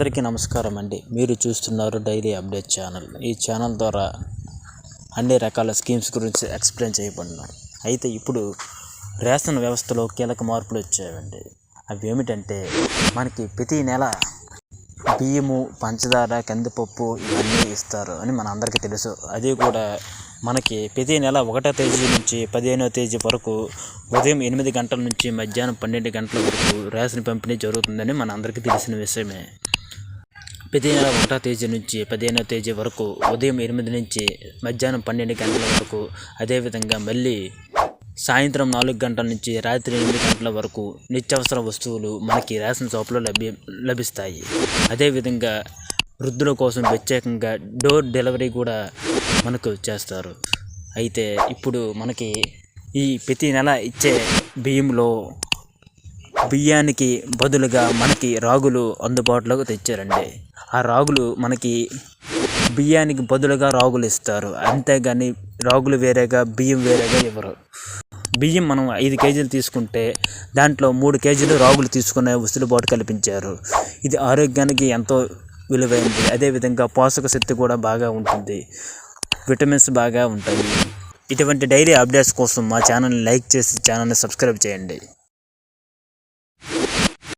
అందరికీ నమస్కారం అండి. మీరు చూస్తున్నారు డైలీ అప్డేట్ ఛానల్. ఈ ఛానల్ ద్వారా అన్ని రకాల స్కీమ్స్ గురించి ఎక్స్ప్లెయిన్ చేయబడినాం. అయితే ఇప్పుడు రేషన్ వ్యవస్థలో కీలక మార్పులు వచ్చాయండి. అవి ఏమిటంటే మనకి ప్రతి నెల బియ్యము పంచదార కందిపప్పు ఇవన్నీ ఇస్తారు అని మన అందరికీ తెలుసు. అది కూడా మనకి ప్రతి నెల ఒకటో తేదీ నుంచి పదిహేనో తేదీ వరకు ఉదయం ఎనిమిది గంటల నుంచి మధ్యాహ్నం పన్నెండు గంటల వరకు రేషన్ పంపిణీ జరుగుతుందని మన అందరికీ తెలిసిన విషయమే. ప్రతి నెల ఒకటో తేదీ నుంచి పదిహేనో తేదీ వరకు ఉదయం ఎనిమిది నుంచి మధ్యాహ్నం పన్నెండు గంటల వరకు అదేవిధంగా మళ్ళీ సాయంత్రం నాలుగు గంటల నుంచి రాత్రి ఎనిమిది గంటల వరకు నిత్యావసర వస్తువులు మనకి రేషన్ షాప్లో లభ్య లభిస్తాయి. అదేవిధంగా వృద్ధుల కోసం ప్రత్యేకంగా డోర్ డెలివరీ కూడా మనకు చేస్తారు. అయితే ఇప్పుడు మనకి ఈ ప్రతి నెల ఇచ్చే బియ్యంలో బియ్యానికి బదులుగా మనకి రాగులు అందుబాటులోకి తెచ్చారండి. ఆ రాగులు మనకి బియ్యానికి బదులుగా రాగులు ఇస్తారు. అంతేగాని రాగులు వేరేగా బియ్యం వేరేగా ఇవ్వరు. బియ్యం మనం ఐదు కేజీలు తీసుకుంటే దాంట్లో మూడు కేజీలు రాగులు తీసుకునే వెసులుబాటు కల్పించారు. ఇది ఆరోగ్యానికి ఎంతో విలువైనది. అదేవిధంగా పోషక శక్తి కూడా బాగా ఉంటుంది. విటమిన్స్ బాగా ఉంటాయి. ఇటువంటి డైలీ అప్డేట్స్ కోసం మా ఛానల్ని లైక్ చేసి ఛానల్ని సబ్స్క్రైబ్ చేయండి.